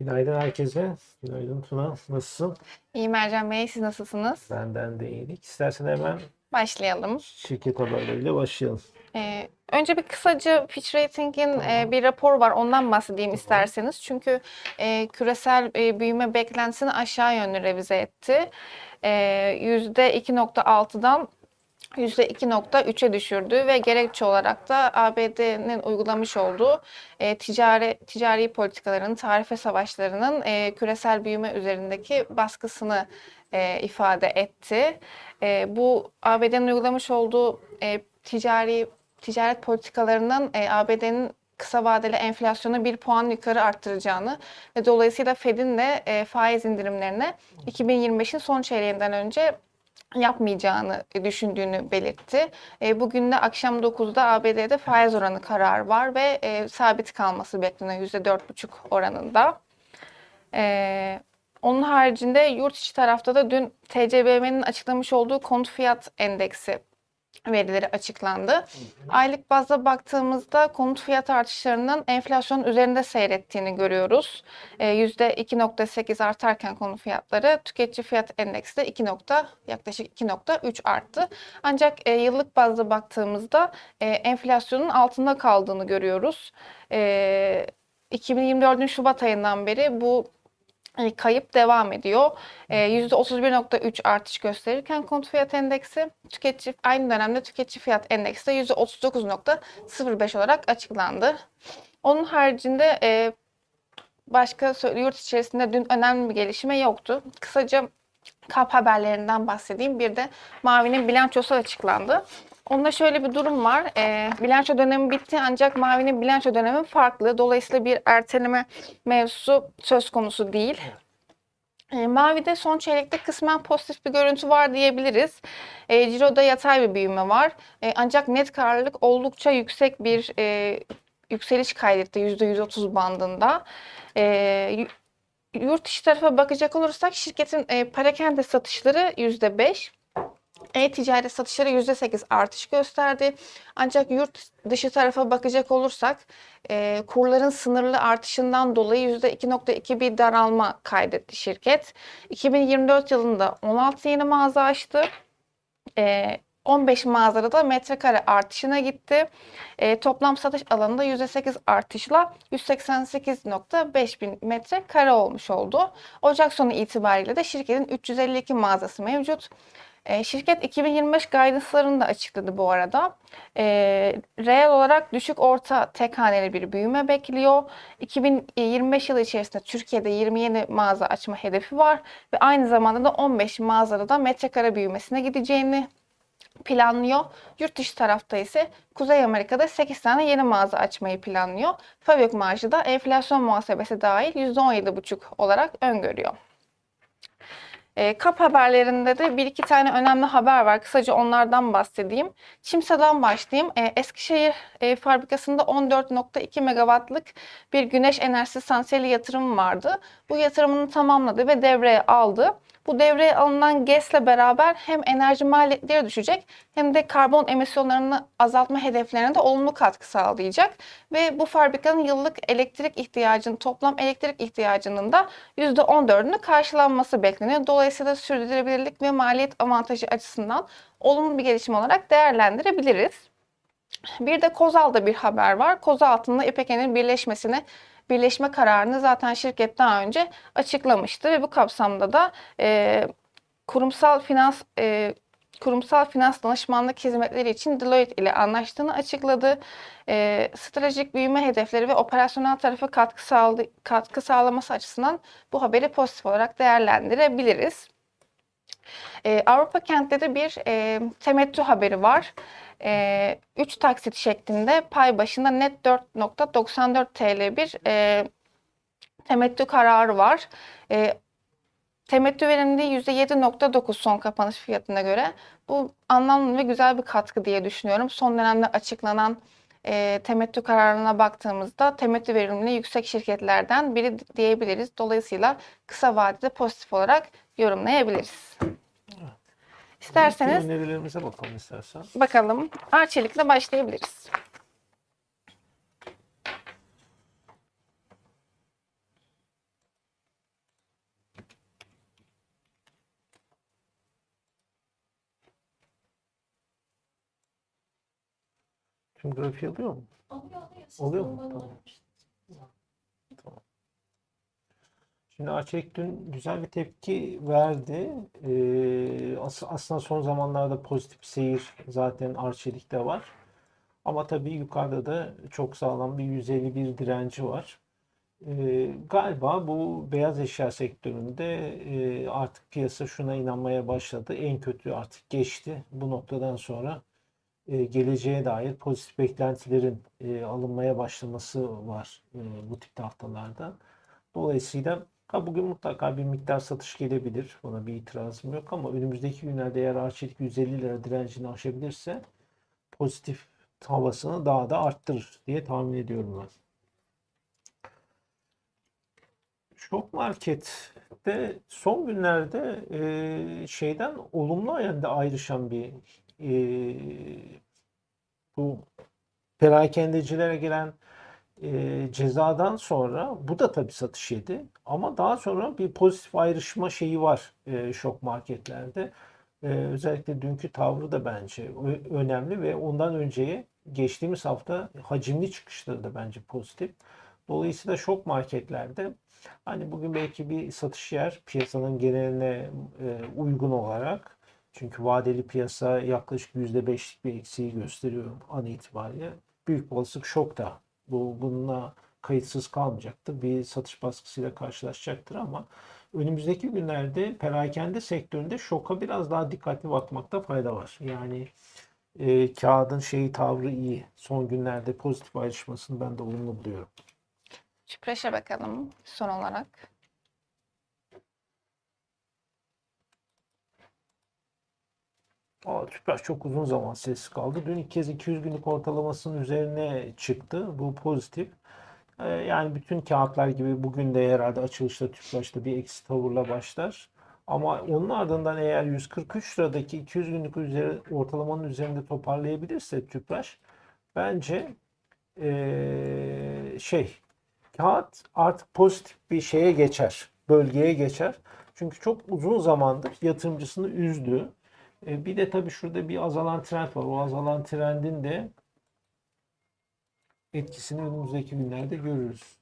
Günaydın herkese. Günaydın Tuna. Nasılsın? İyi Mercan Bey, siz nasılsınız? Benden de iyilik. İstersen hemen Başlayalım. şirket haberleriyle başlayalım. Ee, önce bir kısaca Fitch Rating'in Tamam. e, bir rapor var, ondan bahsedeyim isterseniz. Çünkü e, küresel e, büyüme beklentisini aşağı yönlü revize etti. E, %2.6'dan %2.3'e düşürdü ve gerekçe olarak da ABD'nin uygulamış olduğu e, ticari ticari politikaların, tarife savaşlarının e, küresel büyüme üzerindeki baskısını e, ifade etti. E, bu ABD'nin uygulamış olduğu e, ticari ticaret politikalarının e, ABD'nin kısa vadeli enflasyonu bir puan yukarı arttıracağını ve dolayısıyla Fed'in de e, faiz indirimlerini 2025'in son çeyreğinden önce yapmayacağını düşündüğünü belirtti. E, Bugün de akşam 9'da ABD'de faiz oranı kararı var ve e, sabit kalması bekleniyor %4,5 oranında. E, onun haricinde yurt içi tarafta da dün TCBM'nin açıklamış olduğu konut fiyat endeksi verileri açıklandı. Aylık bazda baktığımızda konut fiyat artışlarının enflasyonun üzerinde seyrettiğini görüyoruz. E, %2.8 artarken konut fiyatları tüketici fiyat endeksi de 2 nokta, yaklaşık 2.3 arttı. Ancak e, yıllık bazda baktığımızda e, enflasyonun altında kaldığını görüyoruz. E, 2024'ün Şubat ayından beri bu kayıp devam ediyor. E, %31.3 artış gösterirken konut fiyat endeksi tüketici aynı dönemde tüketici fiyat endeksi de %39.05 olarak açıklandı. Onun haricinde e, başka yurt içerisinde dün önemli bir gelişme yoktu. Kısaca KAP haberlerinden bahsedeyim. Bir de Mavi'nin bilançosu açıklandı. Onda şöyle bir durum var. E, bilanço dönemi bitti ancak Mavi'nin bilanço dönemi farklı. Dolayısıyla bir erteleme mevzusu söz konusu değil. E, Mavi'de son çeyrekte kısmen pozitif bir görüntü var diyebiliriz. E, Ciro'da yatay bir büyüme var. E, ancak net karlılık oldukça yüksek bir e, yükseliş kaydetti %130 bandında. E, yurt dışı tarafa bakacak olursak şirketin e, parakende satışları %5. E-ticaret satışları %8 artış gösterdi. Ancak yurt dışı tarafa bakacak olursak e, kurların sınırlı artışından dolayı %2.2 bir daralma kaydetti şirket. 2024 yılında 16 yeni mağaza açtı. E, 15 mağazada da metrekare artışına gitti. E, toplam satış alanında %8 artışla 188.5 bin metrekare olmuş oldu. Ocak sonu itibariyle de şirketin 352 mağazası mevcut. E, şirket 2025 guidance'larını da açıkladı bu arada. E, reel olarak düşük orta tek haneli bir büyüme bekliyor. 2025 yılı içerisinde Türkiye'de 20 yeni mağaza açma hedefi var ve aynı zamanda da 15 mağazada da metrekare büyümesine gideceğini planlıyor. Yurt dışı tarafta ise Kuzey Amerika'da 8 tane yeni mağaza açmayı planlıyor. Fabrik marjı da enflasyon muhasebesi dahil %17,5 olarak öngörüyor. E, KAP haberlerinde de bir iki tane önemli haber var. Kısaca onlardan bahsedeyim. Çimsa'dan başlayayım. E, Eskişehir e, fabrikasında 14.2 megawattlık bir güneş enerjisi santrali yatırımı vardı. Bu yatırımını tamamladı ve devreye aldı. Bu devreye alınan GES'le beraber hem enerji maliyetleri düşecek hem de karbon emisyonlarını azaltma hedeflerine de olumlu katkı sağlayacak. Ve bu fabrikanın yıllık elektrik ihtiyacının, toplam elektrik ihtiyacının da %14'ünü karşılanması bekleniyor. Dolayısıyla sürdürülebilirlik ve maliyet avantajı açısından olumlu bir gelişme olarak değerlendirebiliriz. Bir de Kozal'da bir haber var. Kozaltı'nda İpeke'nin birleşmesini birleşme kararını zaten şirket daha önce açıklamıştı ve bu kapsamda da e, kurumsal finans e, kurumsal finans danışmanlık hizmetleri için Deloitte ile anlaştığını açıkladı. E, stratejik büyüme hedefleri ve operasyonel tarafa katkı, sağlı, katkı sağlaması açısından bu haberi pozitif olarak değerlendirebiliriz. E, Avrupa Kent'te bir e, temettü haberi var. 3 taksit şeklinde pay başına net 4.94 TL bir e, temettü kararı var. E, temettü verimliliği %7.9 son kapanış fiyatına göre. Bu anlamlı ve güzel bir katkı diye düşünüyorum. Son dönemde açıklanan e, temettü kararına baktığımızda temettü verimliliği yüksek şirketlerden biri diyebiliriz. Dolayısıyla kısa vadede pozitif olarak yorumlayabiliriz. İsterseniz önerilerimize bakalım istersen. Bakalım. Arçelikle başlayabiliriz. Şimdi grafiği alıyor mu? Alıyor alıyor. Oluyor mu? Tamam. Şimdi Arçelik dün güzel bir tepki verdi. Ee, as- aslında son zamanlarda pozitif seyir zaten Arçelik'te var. Ama tabii yukarıda da çok sağlam bir 151 direnci var. Ee, galiba bu beyaz eşya sektöründe e, artık piyasa şuna inanmaya başladı. En kötü artık geçti. Bu noktadan sonra e, geleceğe dair pozitif beklentilerin e, alınmaya başlaması var e, bu tip haftalarda. Dolayısıyla ha bugün mutlaka bir miktar satış gelebilir. Buna bir itirazım yok ama önümüzdeki günlerde eğer Arçelik 150 lira direncini aşabilirse pozitif havasını daha da arttırır diye tahmin ediyorum ben. Şok Market'te son günlerde e, şeyden olumlu yönde ayrışan bir e, bu perakendecilere gelen e, cezadan sonra bu da tabii satış yedi. Ama daha sonra bir pozitif ayrışma şeyi var e, şok marketlerde. E, özellikle dünkü tavrı da bence önemli ve ondan önceye geçtiğimiz hafta hacimli çıkışları da bence pozitif. Dolayısıyla şok marketlerde hani bugün belki bir satış yer piyasanın geneline e, uygun olarak çünkü vadeli piyasa yaklaşık %5'lik bir eksiği gösteriyor an itibariyle. Büyük olasılık şok da bu bununla kayıtsız kalmayacaktır. Bir satış baskısıyla karşılaşacaktır ama önümüzdeki günlerde perakende sektöründe şoka biraz daha dikkatli bakmakta fayda var. Yani e, kağıdın şeyi tavrı iyi. Son günlerde pozitif ayrışmasını ben de olumlu buluyorum. Tüpraş'a bakalım son olarak. Aa, Tüpraş çok uzun zaman sessiz kaldı. Dün ilk kez 200 günlük ortalamasının üzerine çıktı. Bu pozitif. Ee, yani bütün kağıtlar gibi bugün de herhalde açılışta Tüpraş'ta bir eksi tavırla başlar. Ama onun ardından eğer 143 liradaki 200 günlük üzeri, ortalamanın üzerinde toparlayabilirse Tüpraş bence ee, şey kağıt artık pozitif bir şeye geçer. Bölgeye geçer. Çünkü çok uzun zamandır yatırımcısını üzdü. E, bir de tabii şurada bir azalan trend var. O azalan trendin de etkisini önümüzdeki günlerde görürüz.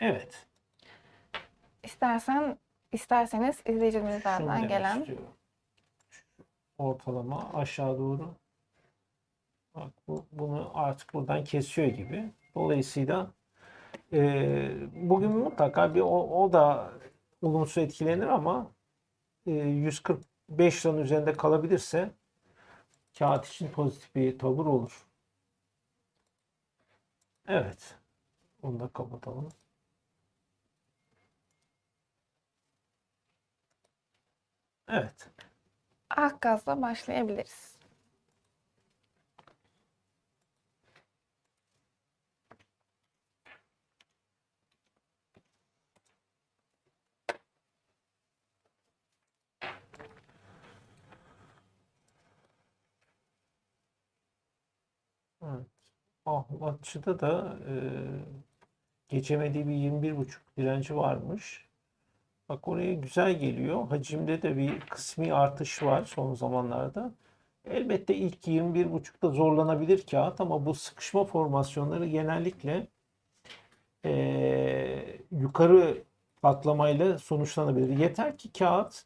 Evet. İstersen isterseniz izleyicilerimizden gelen istiyorum. Ortalama aşağı doğru. Bak bu, bunu artık buradan kesiyor gibi. Dolayısıyla e, bugün mutlaka bir o, o da olumsuz etkilenir ama e, 145 liranın üzerinde kalabilirse kağıt için pozitif bir tavır olur. Evet. Onu da kapatalım. Evet. Akgaz'la başlayabiliriz. Evet. Ahlatçı'da da e, geçemediği bir 21.5 direnci varmış. Bak oraya güzel geliyor. Hacimde de bir kısmi artış var son zamanlarda. Elbette ilk 21.5'da zorlanabilir kağıt ama bu sıkışma formasyonları genellikle e, yukarı patlamayla sonuçlanabilir. Yeter ki kağıt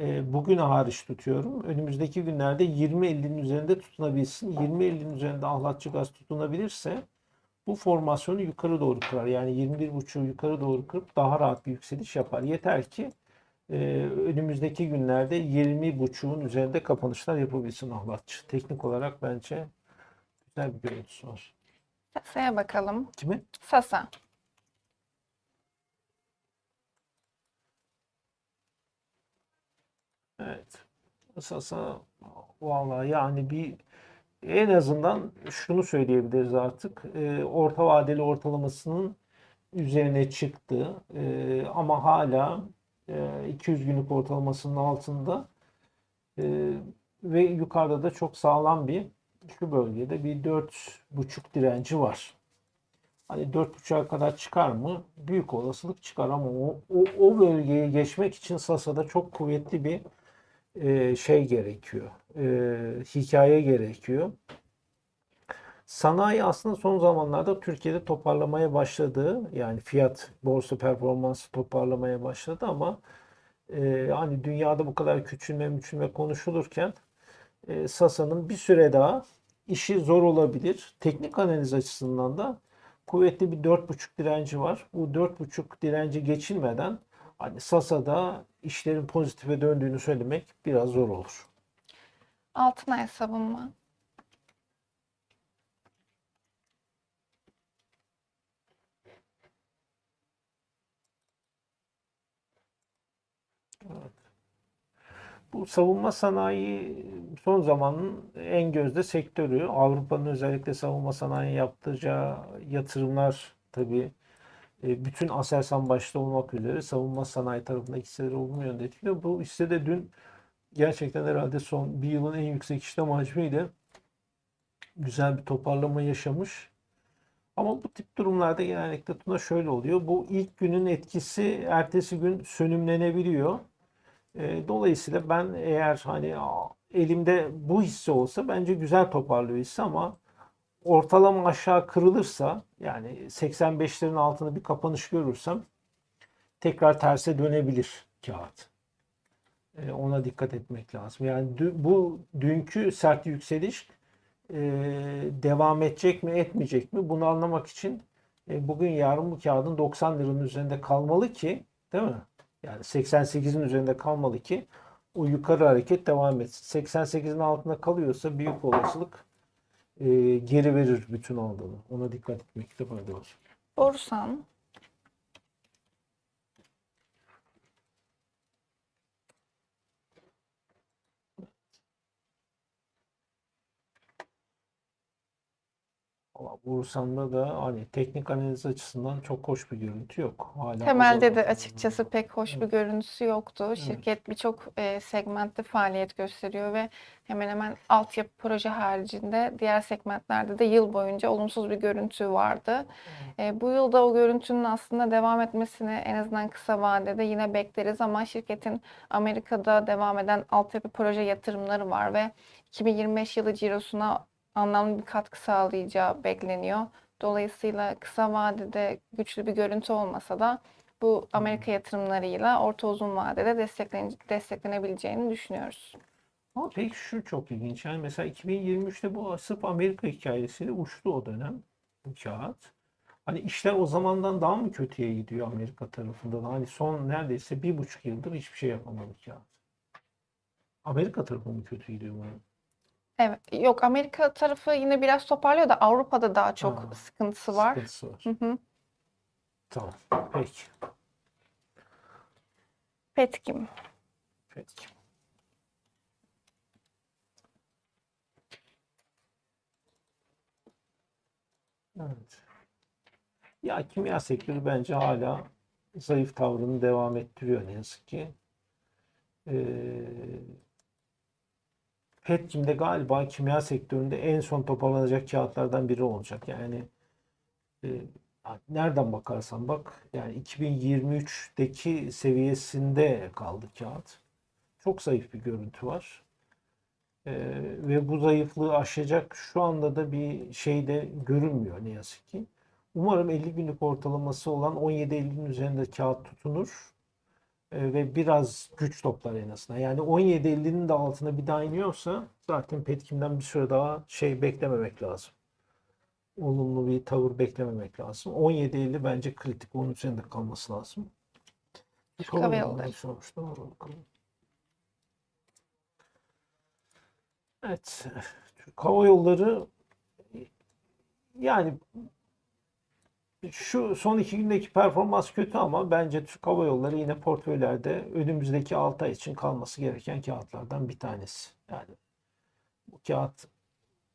e, bugün hariç tutuyorum. Önümüzdeki günlerde 20.50'nin üzerinde tutunabilsin. 20.50'nin üzerinde ahlatçı gaz tutunabilirse bu formasyonu yukarı doğru kırar. Yani 21.5'u yukarı doğru kırıp daha rahat bir yükseliş yapar. Yeter ki e, önümüzdeki günlerde 20.5'un üzerinde kapanışlar yapabilsin ahlatçı. Teknik olarak bence güzel bir görüntüsü var. Sasa'ya bakalım. Kimi? Sasa. Evet. Sasa vallahi yani bir en azından şunu söyleyebiliriz artık. Ee, orta vadeli ortalamasının üzerine çıktı. Ee, ama hala e, 200 günlük ortalamasının altında Ee, ve yukarıda da çok sağlam bir şu bölgede bir 4.5 direnci var. Hani 4.5'a kadar çıkar mı? Büyük olasılık çıkar ama o, o, o bölgeyi geçmek için Sasa'da çok kuvvetli bir e, şey gerekiyor. e, hikaye gerekiyor. Sanayi aslında son zamanlarda Türkiye'de toparlamaya başladı. Yani fiyat, borsa performansı toparlamaya başladı ama e, hani dünyada bu kadar küçülme müçülme konuşulurken e, Sasa'nın bir süre daha işi zor olabilir. Teknik analiz açısından da kuvvetli bir 4.5 direnci var. Bu 4.5 direnci geçilmeden hani Sasa'da işlerin pozitife döndüğünü söylemek biraz zor olur. Altın ay savunma. Bu savunma sanayi son zamanın en gözde sektörü. Avrupa'nın özellikle savunma sanayi yaptıracağı yatırımlar tabii bütün Aselsan başta olmak üzere savunma sanayi tarafındaki hisseleri olumlu yönde etkiliyor. Bu hisse de dün gerçekten herhalde son bir yılın en yüksek işlem hacmiyle güzel bir toparlama yaşamış. Ama bu tip durumlarda genellikle Tuna şöyle oluyor. Bu ilk günün etkisi ertesi gün sönümlenebiliyor. E, Dolayısıyla ben eğer hani elimde bu hisse olsa bence güzel toparlıyor hisse ama ortalama aşağı kırılırsa yani 85'lerin altında bir kapanış görürsem tekrar terse dönebilir kağıt. E, Ona dikkat etmek lazım. Yani bu dünkü sert yükseliş e, devam edecek mi etmeyecek mi bunu anlamak için e, bugün yarın bu kağıdın 90 liranın üzerinde kalmalı ki değil mi? Yani 88'in üzerinde kalmalı ki o yukarı hareket devam etsin. 88'in altında kalıyorsa büyük olasılık e, geri verir bütün aldığını. Ona dikkat etmekte fayda var. Borsan. Ama Bursan'da da hani teknik analiz açısından çok hoş bir görüntü yok. Hala Temelde de açıkçası pek hoş bir görüntüsü yoktu. Şirket birçok e, segmentte faaliyet gösteriyor ve hemen hemen altyapı proje haricinde diğer segmentlerde de yıl boyunca olumsuz bir görüntü vardı. E, bu yılda o görüntünün aslında devam etmesini en azından kısa vadede yine bekleriz ama şirketin Amerika'da devam eden altyapı proje yatırımları var ve 2025 yılı cirosuna anlamlı bir katkı sağlayacağı bekleniyor. Dolayısıyla kısa vadede güçlü bir görüntü olmasa da bu Amerika yatırımlarıyla orta uzun vadede desteklen desteklenebileceğini düşünüyoruz. Ama peki şu çok ilginç. Yani mesela 2023'te bu sırf Amerika hikayesiyle uçtu o dönem bu kağıt. Hani işler o zamandan daha mı kötüye gidiyor Amerika tarafından? Hani son neredeyse bir buçuk yıldır hiçbir şey yapamadı kağıt. Amerika tarafı mı kötü gidiyor bu? Evet, yok Amerika tarafı yine biraz toparlıyor da Avrupa'da daha çok Ha, sıkıntısı var. Sıkıntısı var. Hı hı. Tamam. Peki. Petkim. Peki. Evet. Ya kimya sektörü bence hala zayıf tavrını devam ettiriyor ne yazık ki. Ee, Petkim'de galiba kimya sektöründe en son toparlanacak kağıtlardan biri olacak. Yani e, nereden bakarsan bak yani 2023'teki seviyesinde kaldı kağıt. Çok zayıf bir görüntü var. Ee, ve bu zayıflığı aşacak şu anda da bir şey de görünmüyor ne yazık ki. Umarım 50 günlük ortalaması olan 17.50'nin üzerinde kağıt tutunur ve biraz güç toplar en azından. Yani 17.50'nin de altına bir daha iniyorsa zaten Petkim'den bir süre daha şey beklememek lazım. Olumlu bir tavır beklememek lazım. 17.50 bence kritik. Onun üzerinde kalması lazım. Sorun Yolları. Evet. Türk Hava Yolları yani şu son iki gündeki performans kötü ama bence Türk Hava Yolları yine portföylerde önümüzdeki 6 ay için kalması gereken kağıtlardan bir tanesi. Yani bu kağıt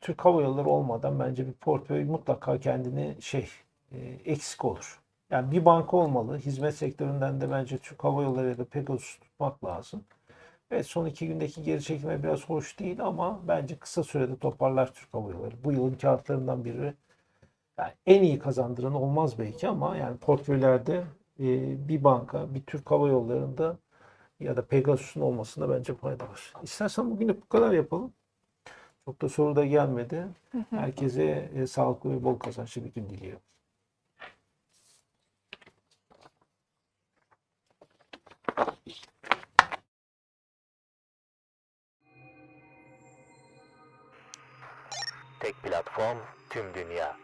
Türk Hava Yolları olmadan bence bir portföy mutlaka kendini şey e, eksik olur. Yani bir banka olmalı. Hizmet sektöründen de bence Türk Hava Yolları ya da Pegasus tutmak lazım. Evet son iki gündeki geri çekilme biraz hoş değil ama bence kısa sürede toparlar Türk Hava Yolları. Bu yılın kağıtlarından biri. Yani en iyi kazandıran olmaz belki ama yani portföylerde e, bir banka, bir Türk Hava Yolları'nda ya da Pegasus'un olmasında bence fayda var. İstersen bugünlük bu kadar yapalım. Çok da soru da gelmedi. Herkese e, sağlıklı ve bol kazançlı bir gün diliyorum. Tek platform tüm dünya.